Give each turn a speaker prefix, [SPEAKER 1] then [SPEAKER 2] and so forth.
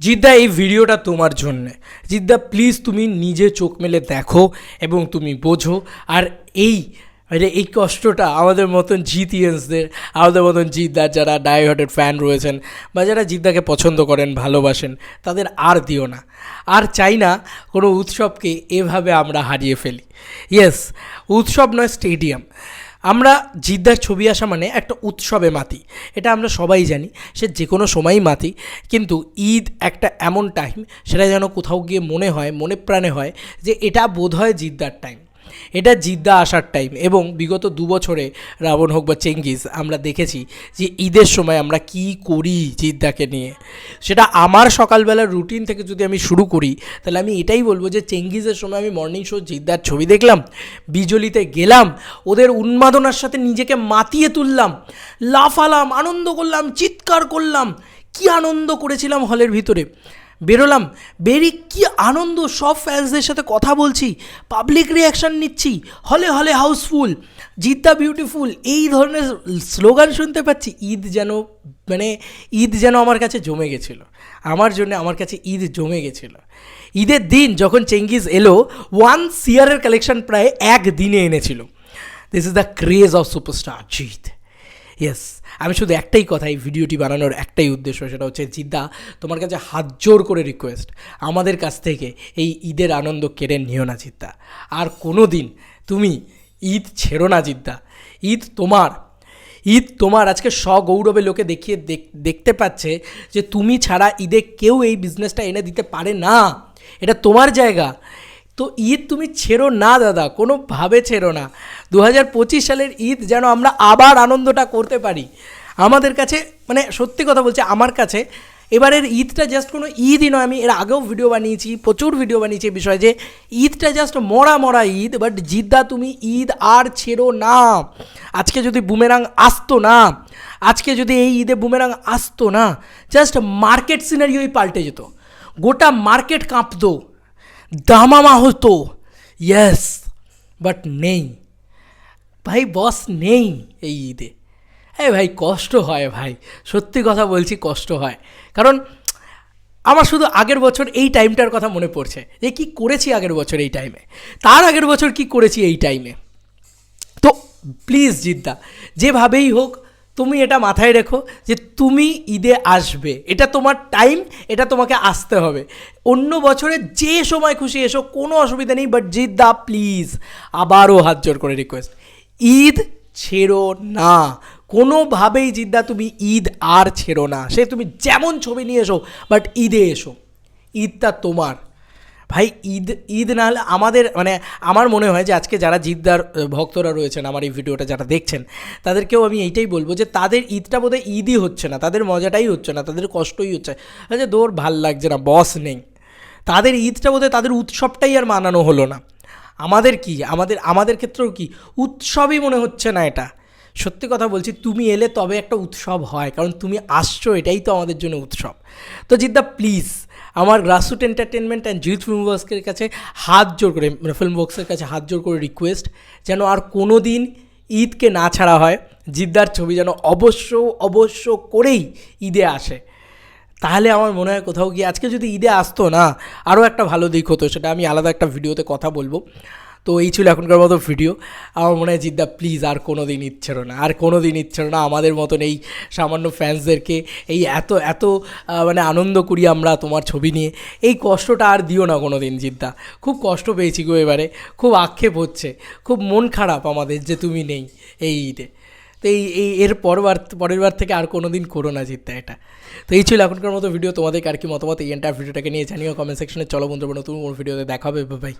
[SPEAKER 1] জিদ্দা, এই ভিডিওটা তোমার জন্যে। জিদ্দা প্লিজ তুমি নিজে চোখ মেলে দেখো এবং তুমি বোঝো। আর এই এই কষ্টটা আমাদের মতন জিতিয়ান্সদের, আমাদের মতন জিদ্দার যারা ডাইহার্টেড ফ্যান রয়েছেন বা যারা জিদ্দাকে পছন্দ করেন, ভালোবাসেন, তাদের আর দিও না। আর চাই না কোনো উৎসবকে এভাবে আমরা হারিয়ে ফেলি। ইয়েস উৎসব নয় স্টেডিয়াম আমরা জিদ্দার ছবি আসা মানে একটা উৎসবে মাতি। এটা আমরা সবাই জানি, সে যে কোনো সময়ই মাতি, কিন্তু ঈদ একটা এমন টাইম সেটা যেন কোথাও গিয়ে মনে হয়, মনে প্রাণে হয়, যে এটা বোধ হয় জিদ্দার টাইম এটা জিদ্দা আসার টাইম এবং বিগত দু বছরে রাবণ হোক বা চেঙ্গিস, আমরা দেখেছি যে ঈদের সময় আমরা কি করি জিদ্দাকে নিয়ে। সেটা আমার সকালবেলার রুটিন থেকে যদি আমি শুরু করি, তাহলে আমি এটাই বলব যে চেঙ্গিজের সময় আমি মর্নিং শো জিদ্দার ছবি দেখলাম, বিজলিতে গেলাম, ওদের উন্মাদনার সাথে নিজেকে মাতিয়ে তুললাম, লাফালাম, আনন্দ করলাম, চিৎকার করলাম, কি আনন্দ করেছিলাম হলের ভিতরে। বেরোলাম। বেরিয়ে কি আনন্দ, সব ফ্যান্সদের সাথে কথা বলছি পাবলিক রিয়াকশান নিচ্ছি, হলে হলে হাউসফুল জিদ্দা বিউটিফুল এই ধরনের স্লোগান শুনতে পাচ্ছি, ঈদ যেন মানে ঈদ যেন আমার কাছে জমে গেছিল। আমার জন্য আমার কাছে ঈদ জমে গেছিল। ঈদের দিন যখন চেঙ্গিজ এলো ওয়ান সিয়ারের কালেকশন প্রায় এক দিনে এনেছিল। This is the craze of superstar Jeet. Yes আমি শুধু একটাই কথা এই ভিডিওটি বানানোর একটাই উদ্দেশ্য, সেটা হচ্ছে জিদ্দা, তোমার কাছে হাত জোর করে রিকোয়েস্ট আমাদের কাছ থেকে এই ঈদের আনন্দ কেড়ে নিও না জিদ্দা। আর কোনো দিন তুমি ঈদ ছেড়ো না জিদ্দা। ঈদ তোমার। ঈদ তোমার। আজকে সগৌরবে লোকে দেখিয়ে দেখ- দেখতে পাচ্ছে যে তুমি ছাড়া ঈদে কেউ এই বিজনেসটা এনে দিতে পারে না। এটা তোমার জায়গা। তো ঈদ তুমি ছেড়ো না, দাদা। কোনোভাবে ছেড়ো না। দু হাজার পঁচিশ সালের ঈদ যেন আমরা আবার আনন্দটা করতে পারি। আমাদের কাছে মানে সত্যি কথা বলছি, আমার কাছে এবারের ঈদটা জাস্ট কোনো ঈদই নয়। আমি এর আগেও ভিডিও বানিয়েছি, প্রচুর ভিডিও বানিয়েছি এই বিষয়ে যে ঈদটা জাস্ট মরা মরা ঈদ বাট জিদ্দা তুমি ঈদ আর ছেড়ো না। আজকে যদি বুমেরাং আসতো না, আজকে যদি এই ঈদে বুমেরাং আসতো না জাস্ট মার্কেট সিনারিওই পাল্টে যেত। গোটা মার্কেট কাঁপতো। দামামা হতো ইয়েস বাট নেই ভাই বস নেই এই ঈদে হ্যাঁ ভাই কষ্ট হয় ভাই সত্যি কথা বলছি কষ্ট হয় কারণ আমার শুধু আগের বছর এই টাইমটার কথা মনে পড়ছে। যে কি করেছি আগের বছর এই টাইমে তার আগের বছর কি করেছি এই টাইমে তো প্লিজ জিদ্দা, যেভাবেই হোক তুমি এটা মাথায় রেখো যে তুমি ঈদে আসবে। এটা তোমার টাইম এটা তোমাকে আসতে হবে। অন্য বছরে যে সময় খুশি এসো, কোনো অসুবিধা নেই বাট জিদ্দা প্লিজ আবারও হাত জোর করে রিকোয়েস্ট ঈদ ছেড়ো না। কোনোভাবেই জিদ্দা তুমি ঈদ আর ছেড়ো না। সে তুমি যেমন ছবি নিয়ে এসো বাট ঈদে এসো। ঈদটা তোমার। ভাই, ঈদ ঈদ না হলে আমাদের মানে আমার মনে হয় যে আজকে যারা জিদ্দার ভক্তরা রয়েছেন আমার এই ভিডিওটা যারা দেখছেন, তাদেরকেও আমি এইটাই বলব যে তাদের ঈদটা বোধহয় ঈদই হচ্ছে না, তাদের মজাটাই হচ্ছে না, তাদের কষ্টই হচ্ছে আচ্ছা দৌর ভালো লাগছে না, বস নেই। তাদের ঈদটা বোধহয় তাদের উৎসবটাই আর মানানো হলো না। আমাদের কি, আমাদের আমাদের ক্ষেত্রেও কি, উৎসবই মনে হচ্ছে না এটা। সত্যি কথা বলছি, তুমি এলে তবে একটা উৎসব হয়, কারণ তুমি আসছো, এটাই তো আমাদের জন্য উৎসব। তো জিদ্দা, প্লিজ আমার গ্রাসরুট এন্টারটেনমেন্ট অ্যান্ড জিউথ ফিল্ম বক্সের কাছে হাত জোর করে মানে ফিল্ম বক্সের কাছে হাত জোর করে রিকোয়েস্ট যেন আর কোনো দিন ঈদকে না ছাড়া হয়, জিদ্দার ছবি যেন অবশ্য অবশ্য করেই ঈদে আসে। তাহলে আমার মনে হয় কোথাও গিয়ে, আজকে যদি ঈদে আসতো না, আরও একটা ভালো দিক হতো, সেটা আমি আলাদা একটা ভিডিওতে কথা বলব। তো এই ছিল এখনকার মতো ভিডিও আমার মনে হয় জিদ্দা প্লিজ আর কোনো দিন ইচ্ছে না, আর কোনো দিন ইচ্ছে না আমাদের মতন এই সামান্য ফ্যান্সদেরকে এই এত এত মানে আনন্দ করি আমরা তোমার ছবি নিয়ে। এই কষ্টটা আর দিও না কোনো দিন জিদ্দা। খুব কষ্ট পেয়েছি গো এবারে, খুব আক্ষেপ হচ্ছে, খুব মন খারাপ আমাদের যে তুমি নেই এই ঈদে। তো এই এই এর পরবার পরের বার থেকে আর কোনো দিন করো না জিততে এটা। তো এই ছিল এখনকার মতো ভিডিও তোমাদের আর কি মতামত এই এন্টার ভিডিওটাকে নিয়ে জানিও কমেন্ট সেকশনে চলো বন্ধুরা, নতুন কোনো ভিডিওতে দেখা হবে। বাই